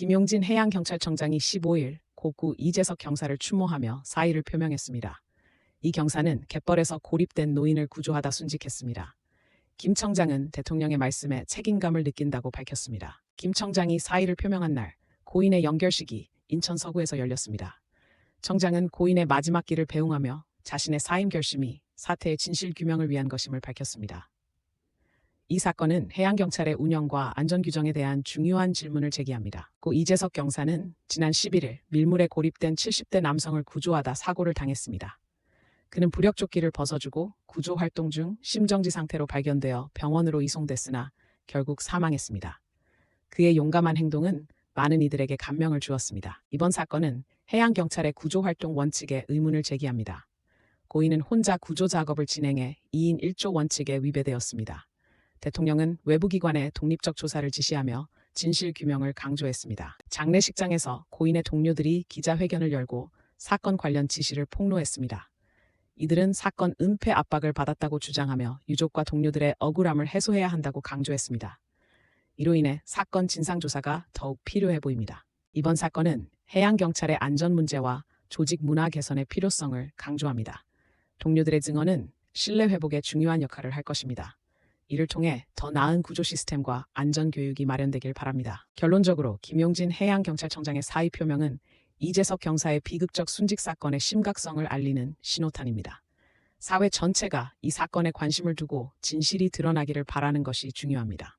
김용진 해양경찰청장이 15일 고구 이재석 경사를 추모하며 사의를 표명했습니다. 이 경사는 갯벌에서 고립된 노인을 구조하다 순직했습니다. 김 청장은 대통령의 말씀에 책임감을 느낀다고 밝혔습니다. 김 청장이 사의를 표명한 날 고인의 연결식이 인천 서구에서 열렸습니다. 청장은 고인의 마지막 길을 배웅하며 자신의 사임 결심이 사태의 진실 규명을 위한 것임을 밝혔습니다. 이 사건은 해양경찰의 운영과 안전규정에 대한 중요한 질문을 제기합니다. 고 이재석 경사는 지난 11일 밀물에 고립된 70대 남성을 구조하다 사고를 당했습니다. 그는 부력조끼를 벗어주고 구조 활동 중 심정지 상태로 발견되어 병원으로 이송됐으나 결국 사망했습니다. 그의 용감한 행동은 많은 이들에게 감명을 주었습니다. 이번 사건은 해양경찰의 구조활동 원칙에 의문을 제기합니다. 고인은 혼자 구조 작업을 진행해 2인 1조 원칙에 위배되었습니다. 대통령은 외부기관에 독립적 조사를 지시하며 진실 규명을 강조했습니다. 장례식장에서 고인의 동료들이 기자회견을 열고 사건 관련 지시를 폭로했습니다. 이들은 사건 은폐 압박을 받았다고 주장하며 유족과 동료들의 억울함을 해소해야 한다고 강조했습니다. 이로 인해 사건 진상조사가 더욱 필요해 보입니다. 이번 사건은 해양경찰의 안전 문제와 조직 문화 개선의 필요성을 강조합니다. 동료들의 증언은 신뢰 회복에 중요한 역할을 할 것입니다. 이를 통해 더 나은 구조 시스템과 안전 교육이 마련되길 바랍니다. 결론적으로 김용진 해양경찰청장의 사의 표명은 이재석 경사의 비극적 순직 사건의 심각성을 알리는 신호탄입니다. 사회 전체가 이 사건에 관심을 두고 진실이 드러나기를 바라는 것이 중요합니다.